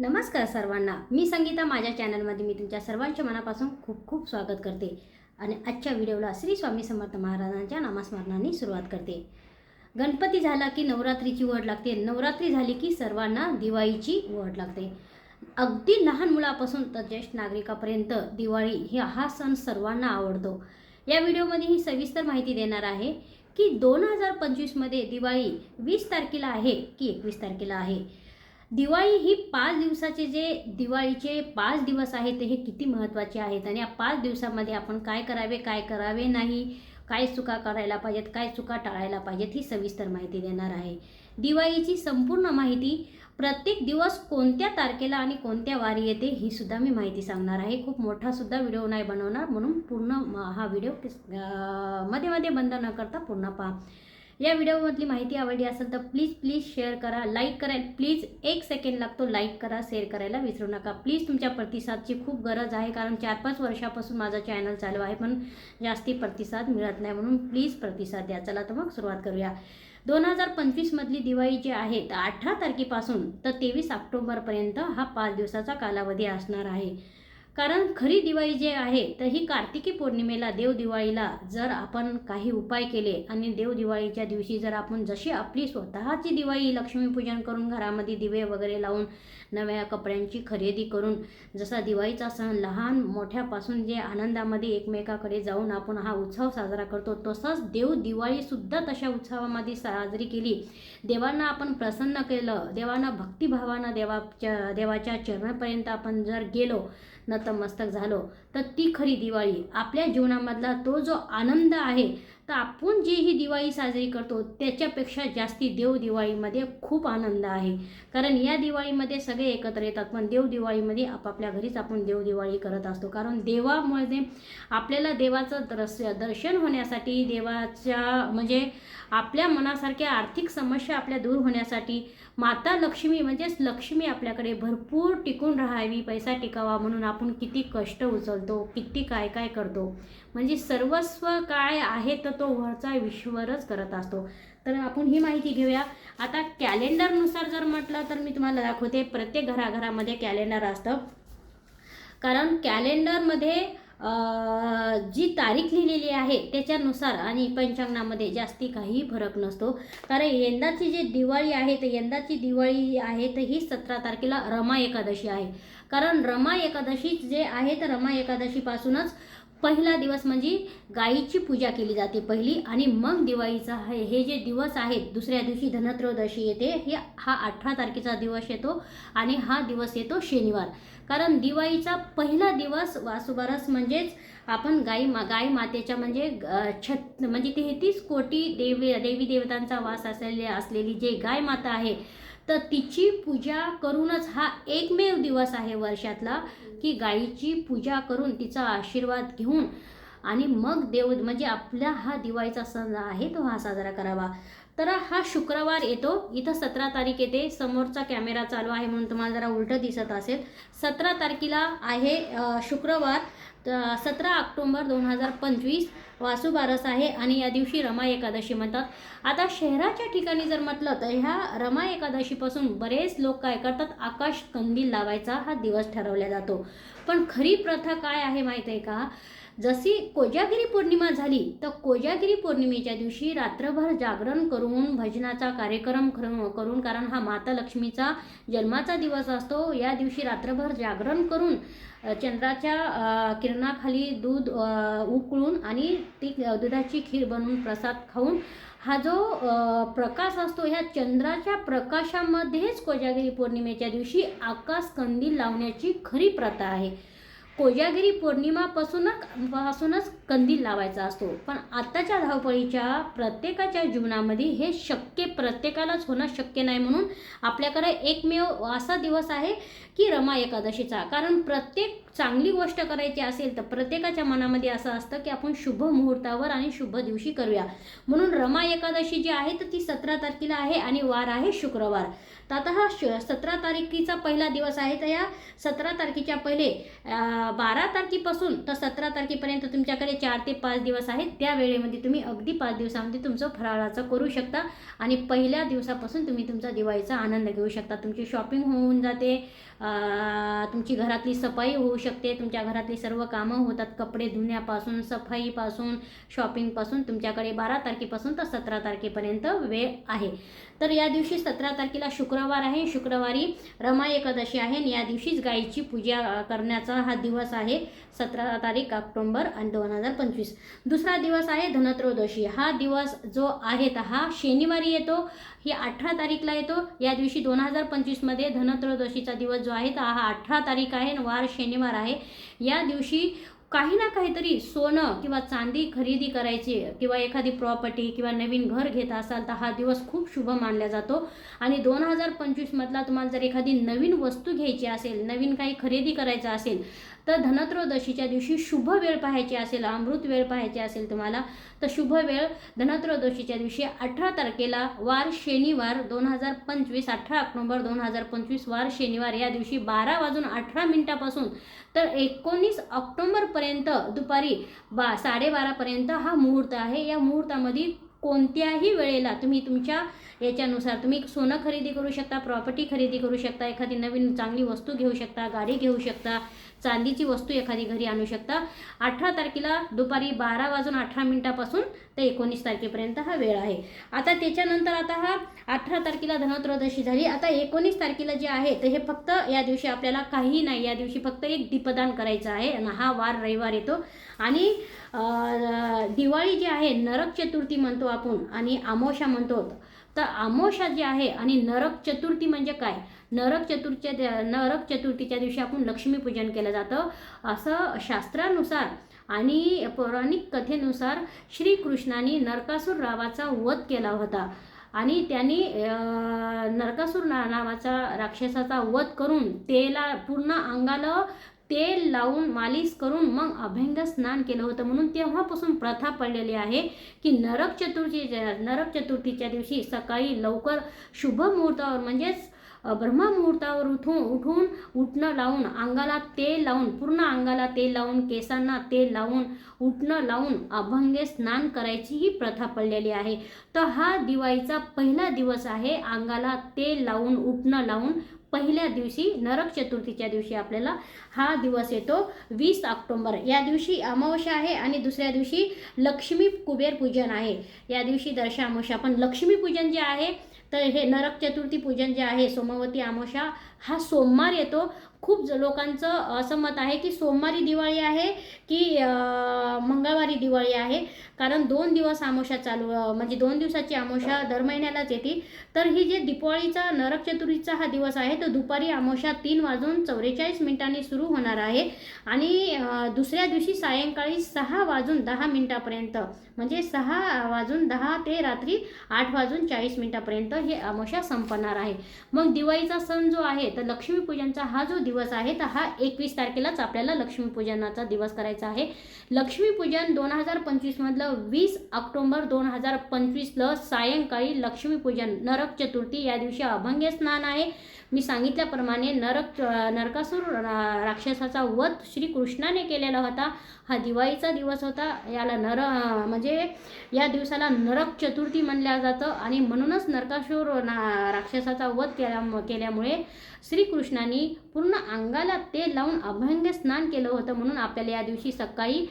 नमस्कार सर्वांना. मी संगीता. माझ्या चॅनलमध्ये मी तुमच्या सर्वांच्या मनापासून खूप खूप स्वागत करते आणि आजच्या व्हिडिओला श्री स्वामी समर्थ महाराजांच्या नामस्मरणाने सुरुवात करते. गणपती झाला की नवरात्रीची वड लागते. नवरात्री झाली की सर्वांना दिवाळीची वड लागते. अगदी लहान मुलापासून तर ज्येष्ठ नागरिकापर्यंत दिवाळी हे हा सण सर्वांना आवडतो. या व्हिडिओमध्ये ही सविस्तर माहिती देणार आहे की दोन हजार पंचवीसमध्ये दिवाळी वीस तारखेला आहे की एकवीस तारखेला आहे? दिवाळी ही पाच दिवसाचे जे दिवाळीचे पाच दिवस आहेत ते हे किती महत्त्वाचे आहेत? आणि या पाच दिवसामध्ये आपण काय करावे काय करावे नाही? काय चुका करायला पाहिजेत काय चुका टाळायला पाहिजेत ही सविस्तर माहिती देणार आहे. दिवाळीची संपूर्ण माहिती प्रत्येक दिवस कोणत्या तारखेला आणि कोणत्या वारी येते ही सुद्धा मी माहिती सांगणार आहे. खूप मोठा सुद्धा व्हिडिओ नाही बनवणार म्हणून पूर्ण म- हा व्हिडिओमध्ये मध्ये बंद न करता पूर्ण पहा. या व्हिडिओमधली माहिती आवडली असेल तर प्लीज प्लीज शेअर करा लाईक करा. प्लीज एक सेकंड लागतो लाईक करा शेअर करायला विसरू नका. प्लीज तुमच्या प्रतिसादची खूप गरज आहे कारण चार पाच वर्षापासून माझा चॅनल चालू आहे पण जास्ती प्रतिसाद मिळत नाही म्हणून प्लीज प्रतिसाद द्या. चला तर मग सुरुवात करूया. दोन हजार पंचवीसमधली दिवाळी जी आहे तर अठरा तारखेपासून तर तेवीस ऑक्टोबरपर्यंत हा पाच दिवसाचा कालावधी असणार आहे. कारण खरी दिवाळी जे आहे तर ही कार्तिकी पौर्णिमेला देवदिवाळीला जर आपण काही उपाय केले आणि देव दिवाळीच्या दिवशी जर आपण जशी आपली स्वतःची दिवाळी लक्ष्मीपूजन करून घरामध्ये दिवे वगैरे लावून नव्या कपड्यांची खरेदी करून जसा दिवाळीचा सण लहान मोठ्यापासून जे आनंदामध्ये एकमेकाकडे जाऊन आपण हा उत्सव साजरा करतो तसंच देव दिवाळीसुद्धा तशा उत्सवामध्ये साजरी केली. देवांना आपण प्रसन्न केलं देवांना भक्तिभावानं देवाच्या देवाच्या चरणापर्यंत आपण जर गेलो न नतमस्तक झालो. तर ती खरी दिवाळी. आपल्या जीवनामधला तो जो आनंद आहे तर आपण जी ही दिवाळी साजरी करतो त्याच्यापेक्षा जास्ती देव दिवाळीमध्ये खूप आनंद आहे. कारण या दिवाळीमध्ये सगळे एकत्र येतात पण देव दिवाळीमध्ये आपापल्या घरीच आपण देव दिवाळी करत असतो. कारण देवामुळे आपल्याला देवाचं दर्श दर्शन होण्यासाठी देवाच्या म्हणजे आपल्या मनासारख्या आर्थिक समस्या आपल्या दूर होण्यासाठी माता लक्ष्मी म्हणजेच लक्ष्मी आपल्याकडे भरपूर टिकून राहावी पैसा टिकावा म्हणून आपण किती कष्ट उचलतो किती काय काय करतो. म्हणजे सर्वस्व काय आहे तर तो वरचा विश्वरच करत असतो. तर आपण ही माहिती घेऊया. आता कॅलेंडरनुसार जर म्हटलं तर मी तुम्हाला दाखवते प्रत्येक घराघरामध्ये कॅलेंडर असतं. कारण कॅलेंडरमध्ये जी तारीख लिहिलेली आहे त्याच्यानुसार आणि पंचांगणामध्ये जास्ती काही फरक नसतो. कारण यंदाची जी दिवाळी आहे तर यंदाची दिवाळी आहे तर ही सतरा तारखेला रमा एकादशी आहे. कारण रमा एकादशी जे आहे तर रमा एकादशीपासूनच पहिला दिवस म्हणजे गायीची पूजा केली जाते पहिली आणि मग दिवाळीचा हे हे जे दिवस आहेत दुसऱ्या दिवशी धनत्रयोदशी येते हे हा अठरा तारखेचा दिवस येतो आणि हा दिवस येतो शनिवार. कारण दिवाळीचा पहिला दिवस वासुबारस म्हणजेच आपण गाई मा गाय मातेच्या म्हणजे छत म्हणजे तेहतीस कोटी देवी देवी देवतांचा वास असलेले असलेली जे गाय माता आहे तर तिची पूजा करूनच हा एकमेव दिवस आहे वर्षातला की गायीची पूजा करून तिचा आशीर्वाद घेऊन आणि मग देव म्हणजे आपला हा दिवाळीचा सण आहे तो हा साजरा करावा. तर हा शुक्रवार येतो. इथं सतरा तारीख येते. समोरचा कॅमेरा चालू आहे म्हणून तुम्हाला जरा उलटं दिसत असेल. सतरा तारखेला आहे शुक्रवार. सतरा ऑक्टोंबर दोन हजार पंचवीस. वासुबारस आहे आणि या दिवशी रमा एकादशी म्हणतात. आता शहराच्या ठिकाणी जर म्हटलं तर ह्या रमा एकादशीपासून बरेच लोक काय करतात? आकाश कंदील लावायचा हा दिवस ठरवला जातो. पण खरी प्रथा काय आहे माहीत आहे का? जशी कोजागिरी पौर्णिमा झाली तर कोजागिरी पौर्णिमेच्या दिवशी रात्रभर जागरण करून भजनाचा कार्यक्रम खर- करून कारण हा माता लक्ष्मीचा जन्माचा दिवस असतो या दिवशी रात्रभर जागरण करून चंद्राच्या किरणाखाली दूध उकळून आणि ती दुधाची खीर बनवून प्रसाद खाऊन हा जो प्रकाश असतो ह्या चंद्राच्या प्रकाशामध्येच कोजागिरी पौर्णिमेच्या दिवशी आकाश कंदील लावण्याची खरी प्रथा आहे. कोजागिरी पौर्णिमापासूनच पासूनच कंदील लावायचा असतो. पण आत्ताच्या धावपळीच्या प्रत्येकाच्या जीवनामध्ये हे शक्य प्रत्येकालाच होणं शक्य नाही म्हणून आपल्याकडे एकमेव असा दिवस आहे की रमा एकादशीचा. कारण प्रत्येक चांगली गोष्ट करायची असेल तर प्रत्येकाच्या मनामध्ये असं असतं की आपण शुभ मुहूर्तावर आणि शुभ दिवशी करूया. म्हणून रमा एकादशी जी आहे तर ती सतरा तारखेला आहे आणि वार आहे शुक्रवार. तर आता हा श सतरा तारखेचा पहिला दिवस आहे तर या सतरा तारखेच्या पहिले बारा तारखेपासून तर सतरा तारखेपर्यंत तुमच्याकडे चार ते पाच दिवस आहेत. त्या वेळेमध्ये तुम्ही अगदी पाच दिवसामध्ये तुमचं फराळाचं करू शकता आणि पहिल्या दिवसापासून तुम्ही तुमचा दिवाळीचा आनंद घेऊ शकता. तुमची शॉपिंग होऊन जाते तुमची घरातली सफाई होऊ शकते. तुमच्या घरातली सर्व कामं होतात. कपडे धुण्यापासून सफाईपासून शॉपिंगपासून तुमच्याकडे बारा तारखेपासून तर सतरा तारखेपर्यंत वेळ आहे. तर या दिवशी सतरा तारखेला शुक्रवार आहे. शुक्रवारी रमा एकादशी आहे आणि या दिवशीच गायीची पूजा करण्याचा हा दिवस आहे. सतरा तारीख ऑक्टोंबर आणि दोन हजार पंचवीस. दुसरा दिवस आहे धनत्रयोदशी. हा दिवस जो आहे तर हा शनिवारी येतो. ही अठरा तारीखला येतो. या दिवशी दोन हजार पंचवीसमध्ये धनत्रयोदशीचा दिवस जो आहे तर हा अठरा तारीख आहे आणि वार शनिवार आहे. या दिवशी काही ना काहीतरी सोनं किंवा चांदी खरेदी करायची किंवा एखादी प्रॉपर्टी किंवा नवीन घर घेत असाल तर हा दिवस खूप शुभ मानला जातो. आणि दोन हजार पंचवीसमधला तुम्हाला जर एखादी नवीन वस्तू घ्यायची असेल नवीन काही खरेदी करायचं असेल तर धनत्रयोदशीच्या दिवशी शुभ वेळ पाहायची असेल अमृत वेळ पाहायची असेल तुम्हाला तर शुभ वेळ धनत्रयोदशीच्या दिवशी अठरा तारखेला वार शनिवार दोन हजार पंचवीस अठरा ऑक्टोबर दोन हजार पंचवीस वार शनिवार या दिवशी बारा वाजून अठरा मिनिटापासून तर एकोणीस ऑक्टोंबरपर्यंत दुपारी बा साडेबारापर्यंत हा मुहूर्त आहे. या मुहूर्तामध्ये कोणत्याही वेळेला तुम्ही तुमच्या याच्यानुसार तुम्ही सोनं खरेदी करू शकता प्रॉपर्टी खरेदी करू शकता एखादी नवीन चांगली वस्तू घेऊ शकता गाडी घेऊ शकता चांदीची वस्तू एखादी घरी आणू शकता. अठरा तारखेला दुपारी बारा वाजून अठरा मिनिटापासून ते एकोणीस तारखेपर्यंत हा वेळ आहे. आता त्याच्यानंतर आता हा अठरा तारखेला धनत्रयोदशी झाली. आता एकोणीस तारखेला जे आहे तर हे फक्त या दिवशी आपल्याला काही नाही. या दिवशी फक्त एक दीपदान करायचं आहे आणि हा वार रविवार येतो. आणि दिवाळी जी आहे नरक चतुर्थी म्हणतो आपण आणि आमोशा म्हणतो. तर आमोषा जी आहे आणि नरक चतुर्थी म्हणजे काय? नरक चतुर्थीच्या नरक चतुर्थीच्या दिवशी आपण लक्ष्मीपूजन केलं जातं. असं शास्त्रानुसार आणि पौराणिक कथेनुसार श्रीकृष्णाने नरकासूर रावाचा वध केला होता. आणि त्यांनी नरकासूर नावाचा राक्षसाचा वध करून तेला पूर्ण अंगाला तेल लावून मालिश करून मग अभंग स्नान केलं होतं. म्हणून तेव्हापासून प्रथा पडलेली आहे की नरक चतुर्थी नरक चतुर्थीच्या दिवशी सकाळी लवकर शुभ मुहूर्तावर म्हणजेच अ, ब्रह्ममुहूर्तावर उठून उठून उठणं लावून अंगाला तेल लावून पूर्ण अंगाला तेल लावून केसांना तेल लावून उठणं लावून अभंगे स्नान करायची ही प्रथा पडलेली आहे. तर हा दिवाळीचा पहिला दिवस आहे. अंगाला तेल लावून उठणं लावून पहिल्या दिवशी नरक चतुर्थीच्या दिवशी आपल्याला हा दिवस येतो वीस ऑक्टोंबर. या दिवशी अमावस्या आहे आणि दुसऱ्या दिवशी लक्ष्मी कुबेर पूजन आहे. या दिवशी दर्शा अमावस्या. पण लक्ष्मी पूजन जे आहे तर हे नरक चतुर्थी पूजन जे आहे सोमवती अमावस्या हा सोमवार येतो. खूप लोकांचं असं मत आहे की सोमवारी दिवाळी आहे की मंगळवारी दिवाळी आहे. कारण दोन दिवस आमोशा चालू म्हणजे दोन दिवसाची आमोशा दर महिन्यालाच येते. तर ही जे दीपावळीचा नरक चतुर्थीचा हा दिवस आहे तो दुपारी आमोशा तीन वाजून चौवेचाळीस मिनिटांनी सुरू होणार आहे. आणि दुसऱ्या दिवशी सायंकाळी सहा वाजून दहा मिनिटापर्यंत म्हणजे सहा वाजून दहा ते रात्री आठ वाजून चाळीस मिनिटापर्यंत हे अमावस्या संपणार आहे. मग दिवाळीचा सण जो आहे तर लक्ष्मीपूजनचा हा जो दिवस आहे तर हा एकवीस तारखेलाच आपल्याला लक्ष्मीपूजनाचा दिवस करायचा आहे. लक्ष्मीपूजन दोन हजार पंचवीसमधलं वीस ऑक्टोंबर दोन हजार पंचवीसला सायंकाळी लक्ष्मीपूजन नरक चतुर्थी या दिवशी अभंग्य स्नान आहे. मी सांगितल्याप्रमाणे नरक नरकासूर रा- राक्षसाचा वध श्रीकृष्णाने केलेला होता. हा दिवाळीचा दिवस होता. याला नर म्हणजे या दिवसाला नरक चतुर्थी म्हणल्या जातं आणि म्हणूनच नरकासूर ना राक्षसाचा वध केल्या केल्यामुळे श्रीकृष्णाने पूर्ण अंगाला तेल लावून अभंग स्नान केलं होतं म्हणून आपल्याला या दिवशी सकाळी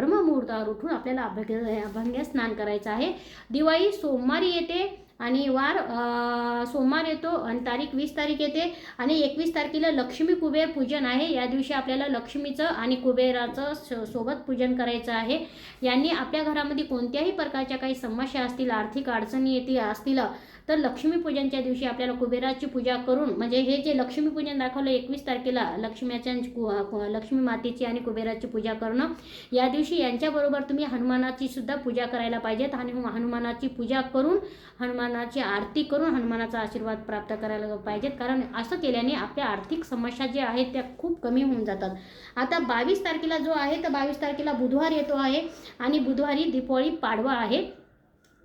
अ, ब्रह्ममुहूर्तावर उठून आपल्याला अभंग अभंग स्नान करायचं आहे. दिवाळी सोमवारी येते आणि वार सोमवार येतो आणि तारीख वीस तारीख येते आणि एकवीस तारखेला लक्ष्मी कुबेर पूजन आहे. या दिवशी आपल्याला लक्ष्मीचं आणि कुबेराचं सोबत पूजन करायचं आहे. यांनी आपल्या घरामध्ये कोणत्याही प्रकारच्या काही समस्या असतील आर्थिक अडचणी येतील असतील तर लक्ष्मीपूजनच्या दिवशी आपल्याला कुबेराची पूजा करून म्हणजे हे जे लक्ष्मीपूजन दाखवलं एकवीस तारखेला लक्ष्म्याच्या कु- लक्ष्मी मातेची आणि कुबेराची पूजा करणं या दिवशी यांच्याबरोबर तुम्ही हनुमानाची सुद्धा पूजा करायला पाहिजेत आणि हनुमानाची पूजा करून हनुमानाची आरती करून हनुमानाचा आशीर्वाद प्राप्त करायला पाहिजेत. कारण असं केल्याने आपल्या आर्थिक समस्या ज्या आहेत त्या खूप कमी होऊन जातात. आता बावीस तारखेला जो आहे तर बावीस तारखेला बुधवार येतो आहे आणि बुधवारी दीपावळी पाडवा आहे.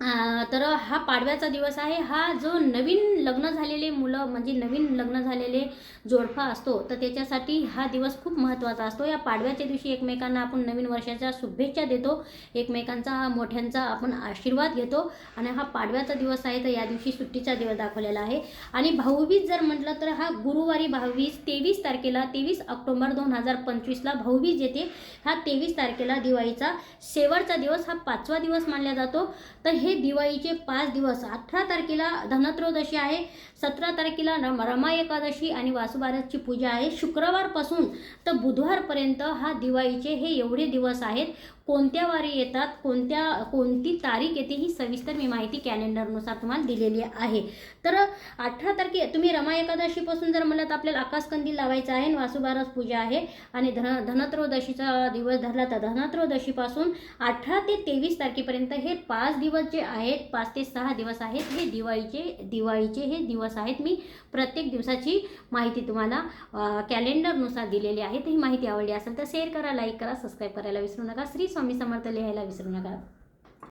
तर हा पाडव्याचा दिवस आहे. हा जो नवीन लग्न झालेले मुलं म्हणजे नवीन लग्न झालेले जोडपा असतो तर त्याच्यासाठी हा दिवस खूप महत्त्वाचा असतो. या पाडव्याच्या दिवशी एकमेकांना आपण नवीन वर्षाच्या शुभेच्छा देतो. एकमेकांचा मोठ्यांचा आपण आशीर्वाद घेतो. आणि हा पाडव्याचा दिवस आहे तर या दिवशी सुट्टीचा दिवस दाखवलेला आहे. आणि भाऊबीज जर म्हटलं तर हा गुरुवारी भाऊबीज तेवीस तारखेला तेवीस ऑक्टोबर दोन हजार पंचवीसला भाऊबीज येते. हा तेवीस तारखेला दिवाळीचा शेवटचा दिवस हा पाचवा दिवस मानला जातो. तर हे दिवाळीचे पाच दिवस. अठरा तारखेला धनत्रयोदशी आहे. सतरा तारखेला रम रमा एकादशी आणि वासुबारसची पूजा आहे. शुक्रवारपासून तर बुधवारपर्यंत हा दिवाळीचे हे एवढे दिवस आहेत. कोणत्या वारी येतात कोणत्या कोणती तारीख येते ही सविस्तर मी माहिती कॅलेंडरनुसार तुम्हाला दिलेली आहे. तर अठरा तारखे तुम्ही रमा एकादशीपासून जर म्हणलं तर आपल्याला आकाशकंदील लावायचा आहे आणि वासुबारस पूजा आहे आणि धन धनत्रयोदशीचा दिवस धरला तर धनत्रयोदशीपासून अठरा ते तेवीस तारखेपर्यंत हे पाच दिवस जे आहेत पाच ते सहा दिवस आहेत हे दिवाळीचे दिवाळीचे हे दिवस आहेत. मी प्रत्येक दिवसाची माहिती तुम्हाला कॅलेंडरनुसार दिलेली आहे. तर ही माहिती आवडली असेल तर शेअर करा लाईक करा सबस्क्राईब करायला विसरू नका. श्री स्वामी समर्थ लिहायला विसरू नका.